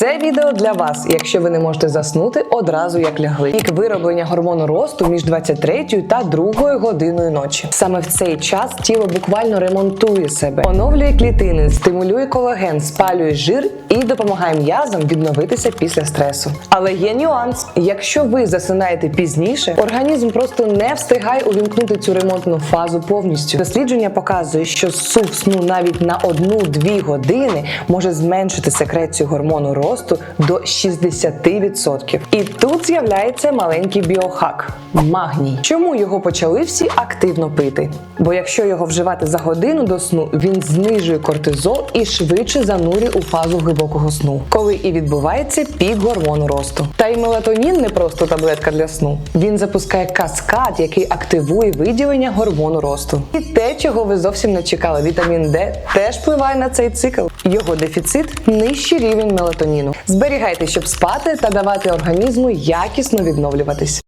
Це відео для вас, якщо ви не можете заснути одразу як лягли. Пік вироблення гормону росту між 23 та 2 годиною ночі. Саме в цей час тіло буквально ремонтує себе, оновлює клітини, стимулює колаген, спалює жир і допомагає м'язам відновитися після стресу. Але є нюанс: якщо ви засинаєте пізніше, організм просто не встигає увімкнути цю ремонтну фазу повністю. Дослідження показує, що сув сну навіть на 1-2 години може зменшити секрецію гормону росту до 60%. І тут з'являється маленький біохак магній. Чому його почали всі активно пити? Бо якщо його вживати за годину до сну, він знижує кортизол і швидше занурює у фазу глибокого сну, коли і відбувається пік гормону росту. Та й мелатонін не просто таблетка для сну. Він запускає каскад, який активує виділення гормону росту. І те, чого ви зовсім не чекали, вітамін Д теж впливає на цей цикл. Його дефіцит нижчий рівень мелатоніну. Зберігайте, щоб спати та давати організму якісно відновлюватись.